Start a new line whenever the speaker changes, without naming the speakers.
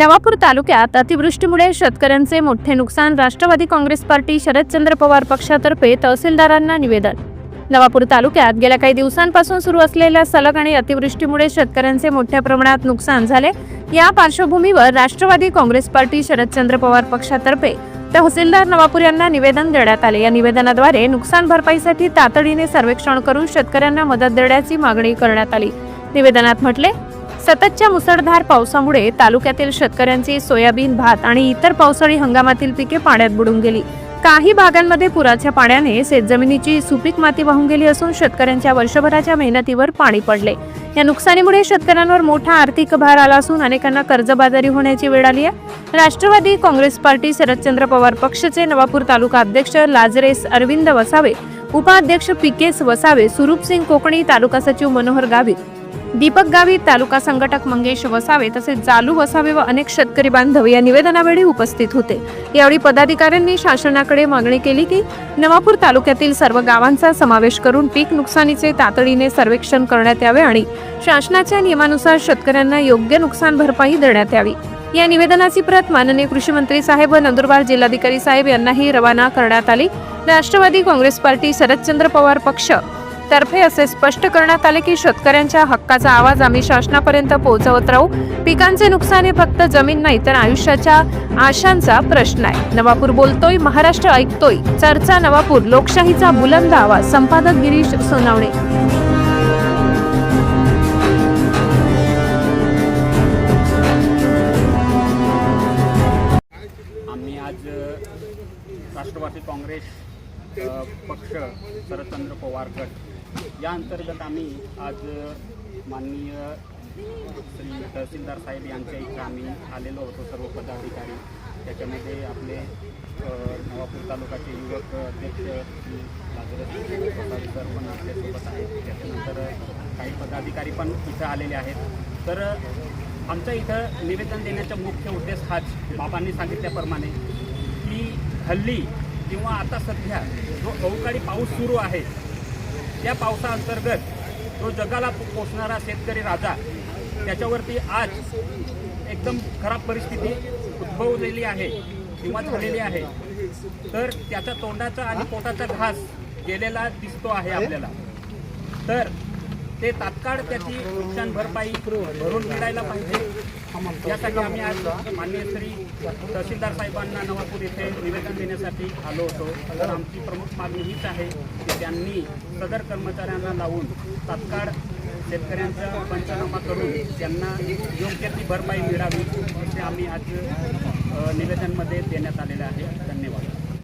नवापूर तालुक्यात अतिवृष्टीमुळे शेतकऱ्यांचे मोठे नुकसान राष्ट्रवादी काँग्रेस पार्टी शरदचंद्र पवार पक्षातर्फे तहसीलदारांना निवेदन. नवापूर तालुक्यात गेल्या काही दिवसांपासून सुरू असलेल्या सलग आणि अतिवृष्टीमुळे शेतकऱ्यांचे मोठ्या प्रमाणात नुकसान झाले. या पार्श्वभूमीवर राष्ट्रवादी काँग्रेस पार्टी शरदचंद्र पवार पक्षातर्फे तहसीलदार नवापूर यांना निवेदन देण्यात आले. या निवेदनाद्वारे नुकसान भरपाईसाठी तातडीने सर्वेक्षण करून शेतकऱ्यांना मदत देण्याची मागणी करण्यात आली. निवेदनात म्हटले सततच्या मुसळधार पावसामुळे तालुक्यातील शेतकऱ्यांची सोयाबीन भात आणि इतर पावसाळी हंगामातील पिके पाण्यात बुडून गेली. काही भागांमध्ये पुराच्या पाण्याने शेतजमिनीची सुपीक माती वाहून गेली असून शेतकऱ्यांच्या वर्षभराच्या मेहनतीवर पाणी पडले. या नुकसानीमुळे शेतकऱ्यांवर मोठा आर्थिक भार आला असून अनेकांना कर्जबाजारी होण्याची वेळ आली आहे. राष्ट्रवादी काँग्रेस पार्टी शरदचंद्र पवार पक्षचे नवापूर तालुका अध्यक्ष लाजरेस अरविंद वसावे उपाध्यक्ष पिकेस वसावे सुरूपसिंग कोकणी तालुका सचिव मनोहर गावित दीपक गावी तालुका संघटक मंगेश वसावे तसेच जालू वसावे व अनेक शेतकरी बांधव या निवेदनावेळी उपस्थित होते. यावेळी पदाधिकाऱ्यांनी शासनाकडे मागणी केली की नवापूर तालुक्यातील सर्व गावांचा समावेश करून पीक नुकसानीचे तातडीने सर्वेक्षण करण्यात यावे आणि शासनाच्या नियमानुसार शेतकऱ्यांना योग्य नुकसान भरपाई देण्यात यावी. या निवेदनाची प्रत माननीय कृषी मंत्री साहेब व नंदुरबार जिल्हाधिकारी साहेब यांनाही रवाना करण्यात आली. राष्ट्रवादी काँग्रेस पार्टी शरदचंद्र पवार पक्ष तर्फे असे स्पष्ट करण्यात आले की शेतकऱ्यांच्या हक्काचा आवाज आम्ही शासनापर्यंत पोहोचवत राहू. पिकांचे नुकसान हे फक्त जमीन नाही तर आयुष्याच्या आशांचा प्रश्न आहे. नवापूर बोलतोय महाराष्ट्र ऐकतोय. चर्चा नवापूर लोकशाहीचा बुलंद आवाज. संपादक गिरीश सोनावणे.
राष्ट्रवादी काँग्रेस पक्ष शरदचंद्र पवार गट या अंतर्गत आम्ही आज माननीय श्री तहसीलदार साहेब यांच्या इथं आम्ही आलेलो होतो सर्व पदाधिकारी. त्याच्यामध्ये आपले नवापूर तालुक्याचे युवक अध्यक्ष श्री लाजरस सर पण आपल्यासोबत आहेत. त्याच्यानंतर काही पदाधिकारी पण इथं आलेले आहेत. तर आमच्या इथं निवेदन देण्याचा मुख्य उद्देश हाच बाबांनी सांगितल्याप्रमाणे की हल्ली किंवा आता सध्या जो अवकाळी पाऊस सुरू आहे त्या पावसाअंतर्गत जो जगाला पोचणारा शेतकरी राजा त्याच्यावरती आज एकदम खराब परिस्थिती उद्भवलेली आहे किंवा झालेली आहे. तर त्याच्या तोंडाचा आणि पोटाचा घास गेलेला दिसतो आहे आपल्याला. तर ते तात्काळ त्याची नुकसान भरपाई भरून मिळायला पाहिजे. यासाठी आम्ही आज माननीय श्री तहसीलदार साहेबांना नवापूर येथे निवेदन देण्यासाठी आलो होतो. तर आमची प्रमुख मागणी हीच आहे की त्यांनी सदर कर्मचाऱ्यांना लावून तात्काळ शेतकऱ्यांचा पंचनामा करून त्यांना योग्य ती भरपाई मिळावी असे आम्ही आज निवेदनमध्ये देण्यात आलेले आहे. धन्यवाद.